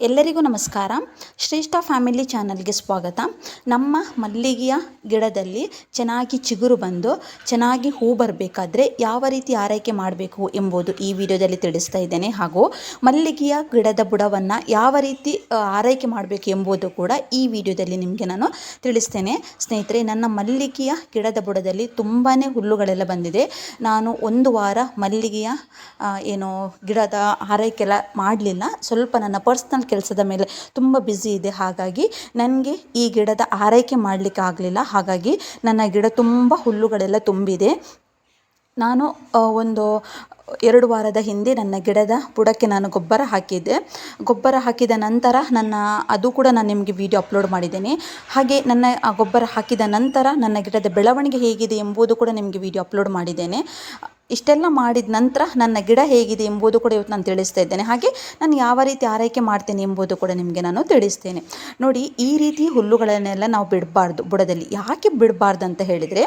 ಎಲ್ಲರಿಗೂ ನಮಸ್ಕಾರ. ಶ್ರೇಷ್ಠ ಫ್ಯಾಮಿಲಿ ಚಾನಲ್ಗೆ ಸ್ವಾಗತ. ನಮ್ಮ ಮಲ್ಲಿಗೆಯ ಗಿಡದಲ್ಲಿ ಚೆನ್ನಾಗಿ ಚಿಗುರು ಬಂದು ಚೆನ್ನಾಗಿ ಹೂ ಬರಬೇಕಾದ್ರೆ ಯಾವ ರೀತಿ ಆರೈಕೆ ಮಾಡಬೇಕು ಎಂಬುದು ಈ ವಿಡಿಯೋದಲ್ಲಿ ತಿಳಿಸ್ತಾ ಇದ್ದೇನೆ. ಹಾಗೂ ಮಲ್ಲಿಗೆಯ ಗಿಡದ ಬುಡವನ್ನು ಯಾವ ರೀತಿ ಆರೈಕೆ ಮಾಡಬೇಕು ಎಂಬುದು ಕೂಡ ಈ ವಿಡಿಯೋದಲ್ಲಿ ನಿಮಗೆ ನಾನು ತಿಳಿಸ್ತೇನೆ. ಸ್ನೇಹಿತರೆ, ನನ್ನ ಮಲ್ಲಿಗೆಯ ಗಿಡದ ಬುಡದಲ್ಲಿ ತುಂಬಾ ಹುಲ್ಲುಗಳೆಲ್ಲ ಬಂದಿದೆ. ನಾನು ಒಂದು ವಾರ ಮಲ್ಲಿಗೆಯ ಏನು ಗಿಡದ ಆರೈಕೆಲ್ಲ ಮಾಡಲಿಲ್ಲ. ಸ್ವಲ್ಪ ನನ್ನ ಪರ್ಸ್ನಲ್ ಕೆಲಸದ ಮೇಲೆ ತುಂಬ ಬ್ಯುಸಿ ಇದೆ. ಹಾಗಾಗಿ ನನಗೆ ಈ ಗಿಡದ ಆರೈಕೆ ಮಾಡಲಿಕ್ಕೆ ಆಗಲಿಲ್ಲ. ಹಾಗಾಗಿ ನನ್ನ ಗಿಡ ತುಂಬ ಹುಲ್ಲುಗಳೆಲ್ಲ ತುಂಬಿದೆ. ನಾನು ಒಂದು ಎರಡು ವಾರದ ಹಿಂದೆ ನನ್ನ ಗಿಡದ ಬುಡಕ್ಕೆ ನಾನು ಗೊಬ್ಬರ ಹಾಕಿದ್ದೆ. ಗೊಬ್ಬರ ಹಾಕಿದ ನಂತರ ನನ್ನ, ಅದು ಕೂಡ ನಾನು ನಿಮಗೆ ವಿಡಿಯೋ ಅಪ್ಲೋಡ್ ಮಾಡಿದ್ದೇನೆ. ಹಾಗೆ ನನ್ನ, ಆ ಗೊಬ್ಬರ ಹಾಕಿದ ನಂತರ ನನ್ನ ಗಿಡದ ಬೆಳವಣಿಗೆ ಹೇಗಿದೆ ಎಂಬುದು ಕೂಡ ನಿಮಗೆ ವಿಡಿಯೋ ಅಪ್ಲೋಡ್ ಮಾಡಿದ್ದೇನೆ. ಇಷ್ಟೆಲ್ಲ ಮಾಡಿದ ನಂತರ ನನ್ನ ಗಿಡ ಹೇಗಿದೆ ಎಂಬುದು ಕೂಡ ಇವತ್ತು ನಾನು ತಿಳಿಸ್ತಾ ಇದ್ದೇನೆ. ಹಾಗೆ ನಾನು ಯಾವ ರೀತಿ ಆರೈಕೆ ಮಾಡ್ತೇನೆ ಎಂಬುದು ಕೂಡ ನಿಮಗೆ ನಾನು ತಿಳಿಸ್ತೇನೆ. ನೋಡಿ, ಈ ರೀತಿ ಹುಲ್ಲುಗಳನ್ನೆಲ್ಲ ನಾವು ಬಿಡಬಾರ್ದು, ಬುಡದಲ್ಲಿ. ಯಾಕೆ ಬಿಡಬಾರ್ದು ಅಂತ ಹೇಳಿದರೆ,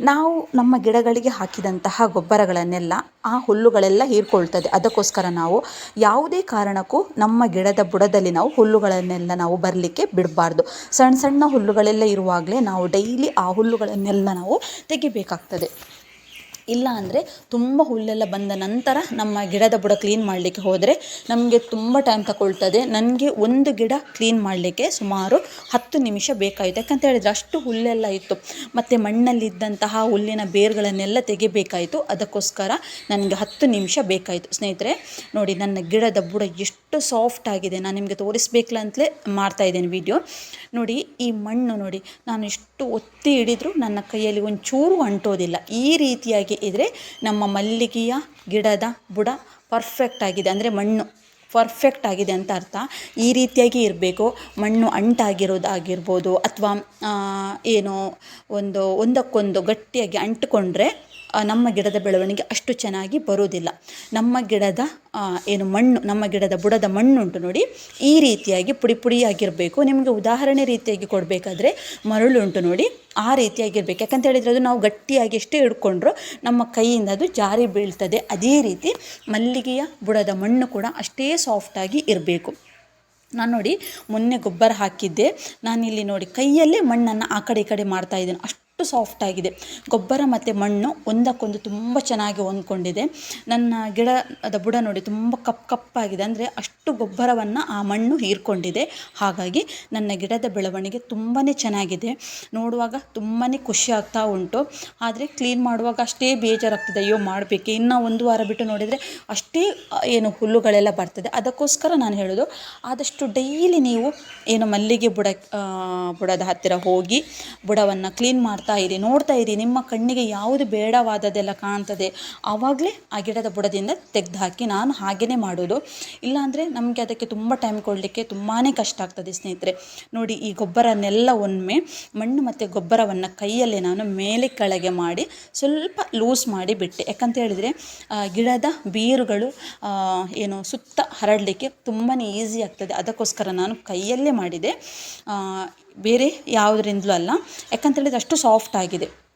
ನಾವು ನಮ್ಮ ಗಿಡಗಳಿಗೆ ಹಾಕಿದಂತಹ ಗೊಬ್ಬರಗಳನ್ನೆಲ್ಲ ಆ ಹುಲ್ಲುಗಳೆಲ್ಲ ಹೀರ್ಕೊಳ್ತದೆ. ಅದಕ್ಕೋಸ್ಕರ ನಾವು ಯಾವುದೇ ಕಾರಣಕ್ಕೂ ನಮ್ಮ ಗಿಡದ ಬುಡದಲ್ಲಿ ನಾವು ಹುಲ್ಲುಗಳನ್ನೆಲ್ಲ ನಾವು ಬರಲಿಕ್ಕೆ ಬಿಡಬಾರ್ದು. ಸಣ್ಣ ಸಣ್ಣ ಹುಲ್ಲುಗಳೆಲ್ಲ ಇರುವಾಗಲೇ ನಾವು ಡೈಲಿ ಆ ಹುಲ್ಲುಗಳನ್ನೆಲ್ಲ ನಾವು ತೆಗಿಬೇಕಾಗ್ತದೆ. ಇಲ್ಲ ಅಂದರೆ ತುಂಬ ಹುಲ್ಲೆಲ್ಲ ಬಂದ ನಂತರ ನಮ್ಮ ಗಿಡದ ಬುಡ ಕ್ಲೀನ್ ಮಾಡಲಿಕ್ಕೆ ಹೋದರೆ ನಮಗೆ ತುಂಬ ಟೈಮ್ ತಗೊಳ್ತದೆ. ನನಗೆ ಒಂದು ಗಿಡ ಕ್ಲೀನ್ ಮಾಡಲಿಕ್ಕೆ ಸುಮಾರು ಹತ್ತು ನಿಮಿಷ ಬೇಕಾಯಿತು. ಯಾಕಂತ ಹೇಳಿದರೆ ಅಷ್ಟು ಹುಲ್ಲೆಲ್ಲ ಇತ್ತು. ಮತ್ತು ಮಣ್ಣಲ್ಲಿದ್ದಂತಹ ಹುಲ್ಲಿನ ಬೇರುಗಳನ್ನೆಲ್ಲ ತೆಗಿಬೇಕಾಯಿತು. ಅದಕ್ಕೋಸ್ಕರ ನನಗೆ ಹತ್ತು ನಿಮಿಷ ಬೇಕಾಯಿತು. ಸ್ನೇಹಿತರೆ, ನೋಡಿ ನನ್ನ ಗಿಡದ ಬುಡ ಎಷ್ಟು ಸಾಫ್ಟ್ ಆಗಿದೆ. ನಾನು ನಿಮಗೆ ತೋರಿಸ್ಬೇಕಲ್ಲ ಮಾಡ್ತಾ ಇದ್ದೇನೆ ವಿಡಿಯೋ ನೋಡಿ, ಈ ಮಣ್ಣು ನೋಡಿ, ನಾನು ಎಷ್ಟು ಒತ್ತಿ ಹಿಡಿದ್ರೂ ನನ್ನ ಕೈಯಲ್ಲಿ ಒಂಚೂರು ಅಂಟೋದಿಲ್ಲ. ಈ ರೀತಿಯಾಗಿ ಇದ್ದರೆ ನಮ್ಮ ಮಲ್ಲಿಗೆಯ ಗಿಡದ ಬುಡ ಪರ್ಫೆಕ್ಟ್ ಆಗಿದೆ. ಅಂದರೆ ಮಣ್ಣು ಪರ್ಫೆಕ್ಟ್ ಆಗಿದೆ ಅಂತ ಅರ್ಥ. ಈ ರೀತಿಯಾಗಿ ಇರಬೇಕು. ಮಣ್ಣು ಅಂಟಾಗಿರೋದಾಗಿರ್ಬೋದು, ಅಥವಾ ಏನು ಒಂದು, ಒಂದಕ್ಕೊಂದು ಗಟ್ಟಿಯಾಗಿ ಅಂಟಿಕೊಂಡ್ರೆ ನಮ್ಮ ಗಿಡದ ಬೆಳವಣಿಗೆ ಅಷ್ಟು ಚೆನ್ನಾಗಿ ಬರೋದಿಲ್ಲ. ನಮ್ಮ ಗಿಡದ ಏನು ಮಣ್ಣು, ನಮ್ಮ ಗಿಡದ ಬುಡದ ಮಣ್ಣುಂಟು ನೋಡಿ, ಈ ರೀತಿಯಾಗಿ ಪುಡಿ ಪುಡಿಯಾಗಿರಬೇಕು. ನಿಮಗೆ ಉದಾಹರಣೆ ರೀತಿಯಾಗಿ ಕೊಡಬೇಕಾದ್ರೆ ಮರಳುಂಟು ನೋಡಿ, ಆ ರೀತಿಯಾಗಿರಬೇಕು. ಯಾಕಂತ ಹೇಳಿದರೆ ಅದು ನಾವು ಗಟ್ಟಿಯಾಗಿ ಎಷ್ಟೇ ಹಿಡ್ಕೊಂಡ್ರೂ ನಮ್ಮ ಕೈಯಿಂದ ಅದು ಜಾರಿ ಬೀಳ್ತದೆ. ಅದೇ ರೀತಿ ಮಲ್ಲಿಗೆಯ ಬುಡದ ಮಣ್ಣು ಕೂಡ ಅಷ್ಟೇ ಸಾಫ್ಟಾಗಿ ಇರಬೇಕು. ನಾನು ನೋಡಿ ಮೊನ್ನೆ ಗೊಬ್ಬರ ಹಾಕಿದ್ದೆ. ನಾನಿಲ್ಲಿ ನೋಡಿ ಕೈಯಲ್ಲೇ ಮಣ್ಣನ್ನು ಆ ಕಡೆ ಈ ಕಡೆ ಮಾಡ್ತಾ ಇದ್ದೇನೆ. ಅಷ್ಟು ಸಾಫ್ಟ್ ಆಗಿದೆ. ಗೊಬ್ಬರ ಮತ್ತು ಮಣ್ಣು ಒಂದಕ್ಕೊಂದು ತುಂಬ ಚೆನ್ನಾಗಿ ಹೊಂದ್ಕೊಂಡಿದೆ. ನನ್ನ ಗಿಡದ ಬುಡ ನೋಡಿ ತುಂಬ ಕಪ್ಪು ಕಪ್ಪಾಗಿದೆ. ಅಂದರೆ ಅಷ್ಟು ಗೊಬ್ಬರವನ್ನು ಆ ಮಣ್ಣು ಹೀರ್ಕೊಂಡಿದೆ. ಹಾಗಾಗಿ ನನ್ನ ಗಿಡದ ಬೆಳವಣಿಗೆ ತುಂಬಾ ಚೆನ್ನಾಗಿದೆ. ನೋಡುವಾಗ ತುಂಬಾ ಖುಷಿ ಆಗ್ತಾ ಉಂಟು. ಆದರೆ ಕ್ಲೀನ್ ಮಾಡುವಾಗ ಅಷ್ಟೇ ಬೇಜಾರಾಗ್ತದೆ. ಅಯ್ಯೋ ಮಾಡಬೇಕು? ಇನ್ನು ಒಂದು ವಾರ ಬಿಟ್ಟು ನೋಡಿದರೆ ಅಷ್ಟೇ ಏನು ಹುಲ್ಲುಗಳೆಲ್ಲ ಬರ್ತದೆ. ಅದಕ್ಕೋಸ್ಕರ ನಾನು ಹೇಳೋದು, ಆದಷ್ಟು ಡೈಲಿ ನೀವು ಏನು ಮಲ್ಲಿಗೆ ಬುಡ ಬುಡದ ಹತ್ತಿರ ಹೋಗಿ ಬುಡವನ್ನು ಕ್ಲೀನ್ ಮಾಡ್ತಾ ಇರಿ, ನೋಡ್ತಾ ಇರಿ, ನಿಮ್ಮ ಕಣ್ಣಿಗೆ ಯಾವುದು ಬೇಡವಾದದ್ದೆಲ್ಲ ಕಾಣ್ತದೆ. ಆವಾಗಲೇ ಆ ಗಿಡದ ಬುಡದಿಂದ ತೆಗೆದು ಹಾಕಿ ನಾನು ಹಾಗೆಯೇ ಮಾಡೋದು. ಇಲ್ಲಾಂದರೆ ನಮಗೆ ಅದಕ್ಕೆ ತುಂಬ ಟೈಮ್ ಕೊಡಲಿಕ್ಕೆ ತುಂಬಾ ಕಷ್ಟ ಆಗ್ತದೆ ಸ್ನೇಹಿತರೆ. ನೋಡಿ, ಈ ಗೊಬ್ಬರನ್ನೆಲ್ಲ ಒಮ್ಮೆ ಮಣ್ಣು ಮತ್ತು ಗೊಬ್ಬರವನ್ನು ಕೈಯಲ್ಲೇ ನಾನು ಮೇಲೆ ಕೆಳಗೆ ಮಾಡಿ ಸ್ವಲ್ಪ ಲೂಸ್ ಮಾಡಿ ಬಿಟ್ಟೆ. ಯಾಕಂತ ಹೇಳಿದರೆ ಗಿಡದ ಬೇರುಗಳು ಏನು ಸುತ್ತ ಹರಡಲಿಕ್ಕೆ ತುಂಬಾ ಈಸಿ ಆಗ್ತದೆ. ಅದಕ್ಕೋಸ್ಕರ ನಾನು ಕೈಯಲ್ಲೇ ಮಾಡಿದೆ. ಬೇರೆ ಯಾವುದರಿಂದಲೂ ಅಲ್ಲ. ಯಾಕಂತೇಳಿದ್ರೆ ಅಷ್ಟು ಸಾಫ್ಟ್ ಆಗಿದೆ.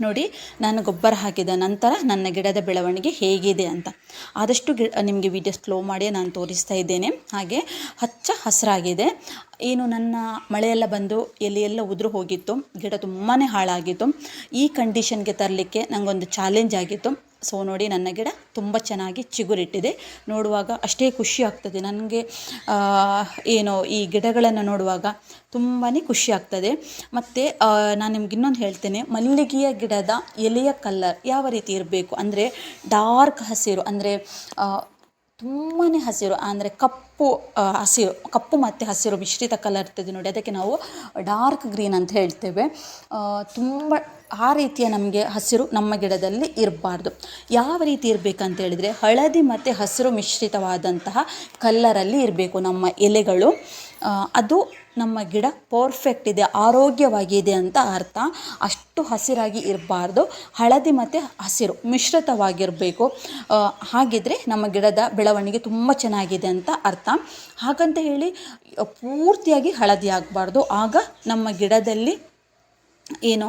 ನೋಡಿ, ನಾನು ಗೊಬ್ಬರ ಹಾಕಿದ ನಂತರ ನನ್ನ ಗಿಡದ ಬೆಳವಣಿಗೆ ಹೇಗಿದೆ ಅಂತ. ಆದಷ್ಟು ಗಿ, ನಿಮಗೆ ವಿಡಿಯೋ ಸ್ಲೋ ಮಾಡಿ ನಾನು ತೋರಿಸ್ತಾ ಇದ್ದೇನೆ. ಹಾಗೆ ಹಚ್ಚ ಹಸಿರಾಗಿದೆ. ಏನು ನನ್ನ ಮಳೆಯೆಲ್ಲ ಬಂದು ಎಲೆಯೆಲ್ಲ ಉದುರು ಹೋಗಿತ್ತು. ಗಿಡ ತುಂಬಾ ಹಾಳಾಗಿತ್ತು. ಈ ಕಂಡೀಷನ್ಗೆ ತರಲಿಕ್ಕೆ ನನಗೊಂದು ಚಾಲೆಂಜ್ ಆಗಿತ್ತು. ಸೊ ನೋಡಿ ನನ್ನ ಗಿಡ ತುಂಬ ಚೆನ್ನಾಗಿ ಚಿಗುರಿಟ್ಟಿದೆ. ನೋಡುವಾಗ ಅಷ್ಟೇ ಖುಷಿ ಆಗ್ತದೆ. ನನಗೆ ಏನು ಈ ಗಿಡಗಳನ್ನು ನೋಡುವಾಗ ತುಂಬಾ ಖುಷಿ ಆಗ್ತದೆ. ಮತ್ತು ನಾನು ನಿಮ್ಗೆ ಇನ್ನೊಂದು ಹೇಳ್ತೇನೆ. ಮಲ್ಲಿಗೆಯ ಗಿಡದ ಎಲೆಯ ಕಲ್ಲರ್ ಯಾವ ರೀತಿ ಇರಬೇಕು? ಅಂದರೆ ಡಾರ್ಕ್ ಹಸಿರು, ಅಂದರೆ ತುಂಬಾ ಹಸಿರು, ಅಂದರೆ ಕಪ್ಪು ಹಸಿರು, ಕಪ್ಪು ಮತ್ತು ಹಸಿರು ಮಿಶ್ರಿತ ಕಲರ್ ಇರ್ತದೆ ನೋಡಿ. ಅದಕ್ಕೆ ನಾವು ಡಾರ್ಕ್ ಗ್ರೀನ್ ಅಂತ ಹೇಳ್ತೇವೆ. ತುಂಬ, ಆ ರೀತಿಯ ನಮಗೆ ಹಸಿರು ನಮ್ಮ ಗಿಡದಲ್ಲಿ ಇರಬಾರ್ದು. ಯಾವ ರೀತಿ ಇರಬೇಕಂತ ಹೇಳಿದರೆ ಹಳದಿ ಮತ್ತು ಹಸಿರು ಮಿಶ್ರಿತವಾದಂತಹ ಕಲ್ಲರಲ್ಲಿ ಇರಬೇಕು ನಮ್ಮ ಎಲೆಗಳು. ಅದು ನಮ್ಮ ಗಿಡ ಪರ್ಫೆಕ್ಟ್ ಇದೆ, ಆರೋಗ್ಯವಾಗಿದೆ ಅಂತ ಅರ್ಥ. ಅಷ್ಟು ಹಸಿರಾಗಿ ಇರಬಾರ್ದು, ಹಳದಿ ಮತ್ತು ಹಸಿರು ಮಿಶ್ರಿತವಾಗಿರಬೇಕು. ಹಾಗಿದ್ದರೆ ನಮ್ಮ ಗಿಡದ ಬೆಳವಣಿಗೆ ತುಂಬ ಚೆನ್ನಾಗಿದೆ ಅಂತ ಅರ್ಥ. ಹಾಗಂತ ಹೇಳಿ, ಪೂರ್ತಿಯಾಗಿ ಹಳದಿ ಆಗಬಾರ್ದು. ಆಗ ನಮ್ಮ ಗಿಡದಲ್ಲಿ ಏನು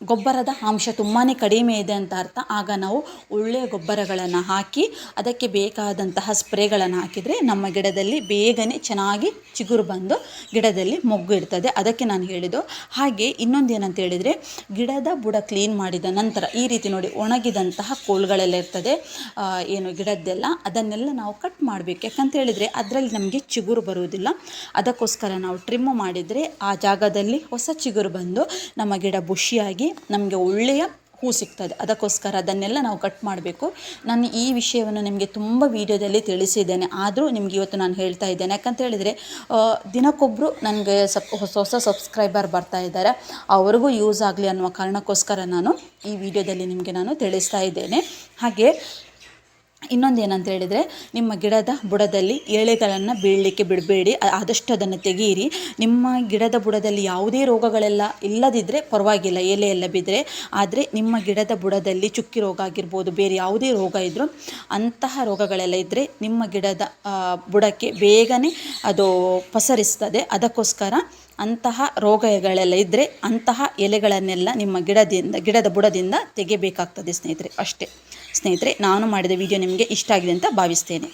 ಗೊಬ್ಬರದ ಅಂಶ ತುಂಬಾ ಕಡಿಮೆ ಇದೆ ಅಂತ ಅರ್ಥ. ಆಗ ನಾವು ಒಳ್ಳೆಯ ಗೊಬ್ಬರಗಳನ್ನು ಹಾಕಿ, ಅದಕ್ಕೆ ಬೇಕಾದಂತಹ ಸ್ಪ್ರೇಗಳನ್ನು ಹಾಕಿದರೆ ನಮ್ಮ ಗಿಡದಲ್ಲಿ ಬೇಗನೆ ಚೆನ್ನಾಗಿ ಚಿಗುರು ಬಂದು ಗಿಡದಲ್ಲಿ ಮೊಗ್ಗು ಇರ್ತದೆ. ಅದಕ್ಕೆ ನಾನು ಹೇಳಿದ್ದು. ಹಾಗೆ ಇನ್ನೊಂದು ಏನಂತ ಹೇಳಿದರೆ, ಗಿಡದ ಬುಡ ಕ್ಲೀನ್ ಮಾಡಿದ ನಂತರ ಈ ರೀತಿ ನೋಡಿ ಒಣಗಿದಂತಹ ಕೋಲುಗಳೆಲ್ಲ ಇರ್ತದೆ. ಏನು ಗಿಡದ್ದೆಲ್ಲ, ಅದನ್ನೆಲ್ಲ ನಾವು ಕಟ್ ಮಾಡಬೇಕು. ಯಾಕಂತ ಹೇಳಿದರೆ ಅದರಲ್ಲಿ ನಮಗೆ ಚಿಗುರು ಬರುವುದಿಲ್ಲ. ಅದಕ್ಕೋಸ್ಕರ ನಾವು ಟ್ರಿಮ್ ಮಾಡಿದರೆ ಆ ಜಾಗದಲ್ಲಿ ಹೊಸ ಚಿಗುರು ಬಂದು ನಮ್ಮ ಗಿಡ ಬುಷಿಯಾಗಿ ನಮಗೆ ಒಳ್ಳೆಯ ಹೂ ಸಿಗ್ತದೆ. ಅದಕ್ಕೋಸ್ಕರ ಅದನ್ನೆಲ್ಲ ನಾವು ಕಟ್ ಮಾಡಬೇಕು. ನಾನು ಈ ವಿಷಯವನ್ನು ನಿಮಗೆ ತುಂಬ ವೀಡಿಯೋದಲ್ಲಿ ತಿಳಿಸಿದ್ದೇನೆ. ಆದರೂ ನಿಮಗೆ ಇವತ್ತು ನಾನು ಹೇಳ್ತಾ ಇದ್ದೇನೆ. ಯಾಕಂತ ಹೇಳಿದರೆ ದಿನಕ್ಕೊಬ್ಬರು ನನಗೆ ಸಪ್ ಹೊಸ ಹೊಸ ಸಬ್ಸ್ಕ್ರೈಬರ್ ಬರ್ತಾ ಇದ್ದಾರೆ. ಅವ್ರಿಗೂ ಯೂಸ್ ಆಗಲಿ ಅನ್ನುವ ಕಾರಣಕ್ಕೋಸ್ಕರ ನಾನು ಈ ವಿಡಿಯೋದಲ್ಲಿ ನಿಮಗೆ ನಾನು ತಿಳಿಸ್ತಾ ಇದ್ದೇನೆ. ಹಾಗೆ ಇನ್ನೊಂದು ಏನಂತ ಹೇಳಿದರೆ, ನಿಮ್ಮ ಗಿಡದ ಬುಡದಲ್ಲಿ ಎಳೆಗಳನ್ನು ಬೀಳಲಿಕ್ಕೆ ಬಿಡಬೇಡಿ. ಆದಷ್ಟು ಅದನ್ನು ತೆಗೀರಿ. ನಿಮ್ಮ ಗಿಡದ ಬುಡದಲ್ಲಿ ಯಾವುದೇ ರೋಗಗಳೆಲ್ಲ ಇಲ್ಲದಿದ್ದರೆ ಪರವಾಗಿಲ್ಲ, ಎಲೆ ಎಲ್ಲ ಬಿದ್ದರೆ ಆದರೆ ನಿಮ್ಮ ಗಿಡದ ಬುಡದಲ್ಲಿ ಚುಕ್ಕಿ ರೋಗ ಆಗಿರ್ಬೋದು, ಬೇರೆ ಯಾವುದೇ ರೋಗ ಇದ್ದರೂ ಅಂತಹ ರೋಗಗಳೆಲ್ಲ ಇದ್ದರೆ ನಿಮ್ಮ ಗಿಡದ ಬುಡಕ್ಕೆ ಬೇಗನೆ ಅದು ಪಸರಿಸ್ತದೆ. ಅದಕ್ಕೋಸ್ಕರ ಅಂತಹ ರೋಗಗಳೆಲ್ಲ ಇದ್ದರೆ ಅಂತಹ ಎಲೆಗಳನ್ನೆಲ್ಲ ನಿಮ್ಮ ಗಿಡದಿಂದ, ಗಿಡದ ಬುಡದಿಂದ ತೆಗೆಯಬೇಕಾಗ್ತದೆ ಸ್ನೇಹಿತರೆ, ಅಷ್ಟೇ. ಸ್ನೇಹಿತರೆ ನಾನು ಮಾಡಿದ ವಿಡಿಯೋ ನಿಮಗೆ ಇಷ್ಟ ಆಗಿದೆ ಅಂತ ಭಾವಿಸ್ತೇನೆ.